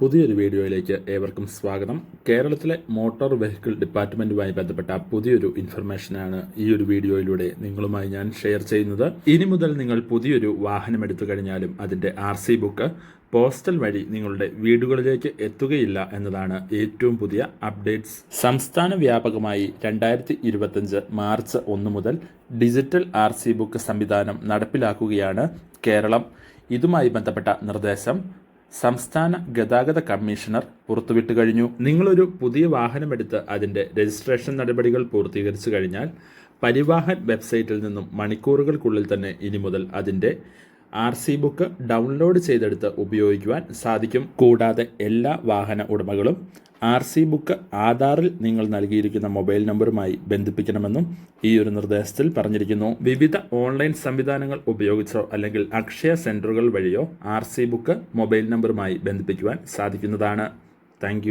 പുതിയൊരു വീഡിയോയിലേക്ക് ഏവർക്കും സ്വാഗതം. കേരളത്തിലെ മോട്ടോർ വെഹിക്കിൾ ഡിപ്പാർട്ട്മെന്റുമായി ബന്ധപ്പെട്ട പുതിയൊരു ഇൻഫർമേഷനാണ് ഈ ഒരു വീഡിയോയിലൂടെ നിങ്ങളുമായി ഞാൻ ഷെയർ ചെയ്യുന്നത്. ഇനി മുതൽ നിങ്ങൾ പുതിയൊരു വാഹനം എടുത്തു കഴിഞ്ഞാലും അതിന്റെ ആർ സി ബുക്ക് പോസ്റ്റൽ വഴി നിങ്ങളുടെ വീടുകളിലേക്ക് എത്തുകയില്ല എന്നതാണ് ഏറ്റവും പുതിയ അപ്ഡേറ്റ്സ്. സംസ്ഥാന വ്യാപകമായി രണ്ടായിരത്തി ഇരുപത്തഞ്ച് മാർച്ച് ഒന്ന് മുതൽ ഡിജിറ്റൽ ആർ സി ബുക്ക് സംവിധാനം നടപ്പിലാക്കുകയാണ് കേരളം. ഇതുമായി ബന്ധപ്പെട്ട നിർദ്ദേശം സംസ്ഥാന ഗതാഗത കമ്മീഷണർ പുറത്തുവിട്ട് കഴിഞ്ഞു. നിങ്ങളൊരു പുതിയ വാഹനമെടുത്ത് അതിന്റെ രജിസ്ട്രേഷൻ നടപടികൾ പൂർത്തീകരിച്ചു കഴിഞ്ഞാൽ പരിവാഹൻ വെബ്സൈറ്റിൽ നിന്നും മണിക്കൂറുകൾക്കുള്ളിൽ തന്നെ ഇനി മുതൽ അതിന്റെ ആർ സി ബുക്ക് ഡൗൺലോഡ് ചെയ്തെടുത്ത് ഉപയോഗിക്കുവാൻ സാധിക്കും. കൂടാതെ എല്ലാ വാഹന ഉടമകളും ആർ സി ബുക്ക് ആധാറിൽ നിങ്ങൾ നൽകിയിരിക്കുന്ന മൊബൈൽ നമ്പറുമായി ബന്ധിപ്പിക്കണമെന്നും ഈ ഒരു നിർദ്ദേശത്തിൽ പറഞ്ഞിരിക്കുന്നു. വിവിധ ഓൺലൈൻ സംവിധാനങ്ങൾ ഉപയോഗിച്ചോ അല്ലെങ്കിൽ അക്ഷയ സെന്ററുകൾ വഴിയോ ആർ സി ബുക്ക് മൊബൈൽ നമ്പറുമായി ബന്ധിപ്പിക്കുവാൻ സാധിക്കുന്നതാണ്. താങ്ക്